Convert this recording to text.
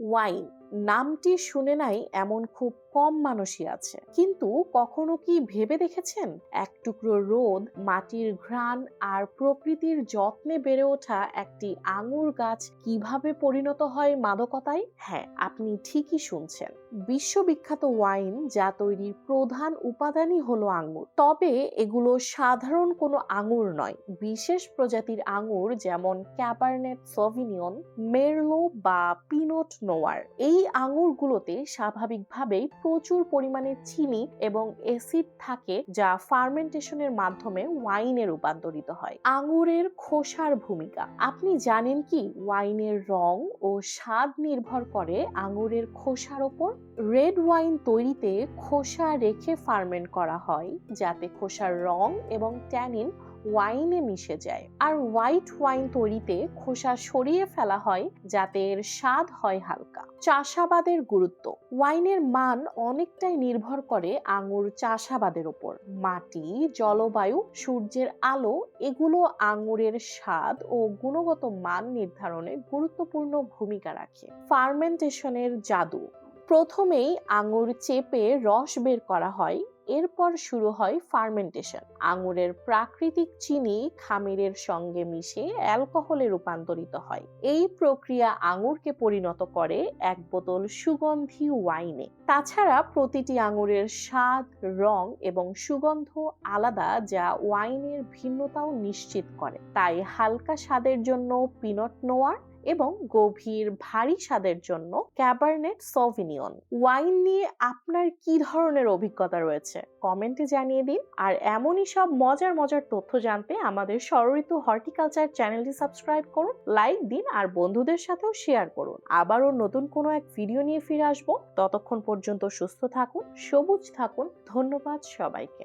Wine নামটি শুনে নাই এমন খুব কম মানুষই আছে। কিন্তু কখনো কি ভেবে দেখেছেন? এক টুকরো রোদ, মাটির ঘ্রাণ আর প্রকৃতির যত্নে বেড়ে ওঠা একটি আঙুর গাছ কীভাবে পরিণত হয় মাদকতায়? হ্যাঁ আপনি ঠিকই শুনছেন। বিশ্ববিখ্যাত ওয়াইন যা তৈরির প্রধান উপাদানই হলো আঙুর। তবে এগুলো সাধারণ কোনো আঙুর নয়। বিশেষ প্রজাতির আঙুর যেমন ক্যাবারনেট সভিনিয়ন, মেরলো বা পিনোট নোয়ার। এই আঙুরগুলোতে স্বাভাবিকভাবেই প্রচুর পরিমাণে চিনি এবং অ্যাসিড থাকে যা ফার্মেন্টেশনের মাধ্যমে ওয়াইনে রূপান্তরিত হয়। আঙুরের খোসার ভূমিকা। আপনি জানেন কি ওয়াইনের রং ও স্বাদ নির্ভর করে আঙুরের খোসার ওপর? রেড ওয়াইন তৈরিতে খোসা রেখে ফার্মেন্ট করা হয়, যাতে খোসার রং এবং ট্যানিন ওয়াইনে মিশে যায়। আর হোয়াইট ওয়াইন তৈরিতে খোসা সরিয়ে ফেলা হয় যাতে এর স্বাদ হয় হালকা। চাষাবাদের গুরুত্ব। ওয়াইনের মান অনেকটাই নির্ভর করে আঙুর চাষাবাদের উপর মাটি, জলবায়ু, সূর্যের আলো, এগুলো আঙুরের স্বাদ ও গুণগত মান নির্ধারণে গুরুত্বপূর্ণ ভূমিকা রাখে। ফার্মেন্টেশনের জাদু। প্রথমেই আঙুর চেপে রস বের করা হয় এরপর শুরু হয় ফার্মেন্টেশন। আঙুরের প্রাকৃতিক চিনি খামিরের সঙ্গে মিশে অ্যালকোহলে রূপান্তরিত হয়। এই প্রক্রিয়া আঙুরকে পরিণত করে এক বোতল সুগন্ধি ওয়াইনে। তাছাড়া প্রতিটি আঙুরের স্বাদ, রং এবং সুগন্ধ আলাদা যা ওয়াইনের ভিন্নতাও নিশ্চিত করে। তাই হালকা স্বাদের জন্য পিনট নোয়ার এবং গভীর, ভারী স্বাদের জন্য ক্যাবারনেট সভিনিয়ন ওয়াইন নিয়ে আপনার কি ধরনের অভিজ্ঞতা রয়েছে? কমেন্টে জানিয়ে দিন। আর এমনই সব মজার মজার তথ্য জানতে আমাদের সরঋতু হর্টিকালচার চ্যানেলটি সাবস্ক্রাইব করুন, লাইক দিন আর বন্ধুদের সাথেও শেয়ার করুন। আবারও নতুন কোনো এক ভিডিও নিয়ে ফিরে আসব। ততক্ষণ পর্যন্ত সুস্থ থাকুন, সবুজ থাকুন। ধন্যবাদ সবাইকে।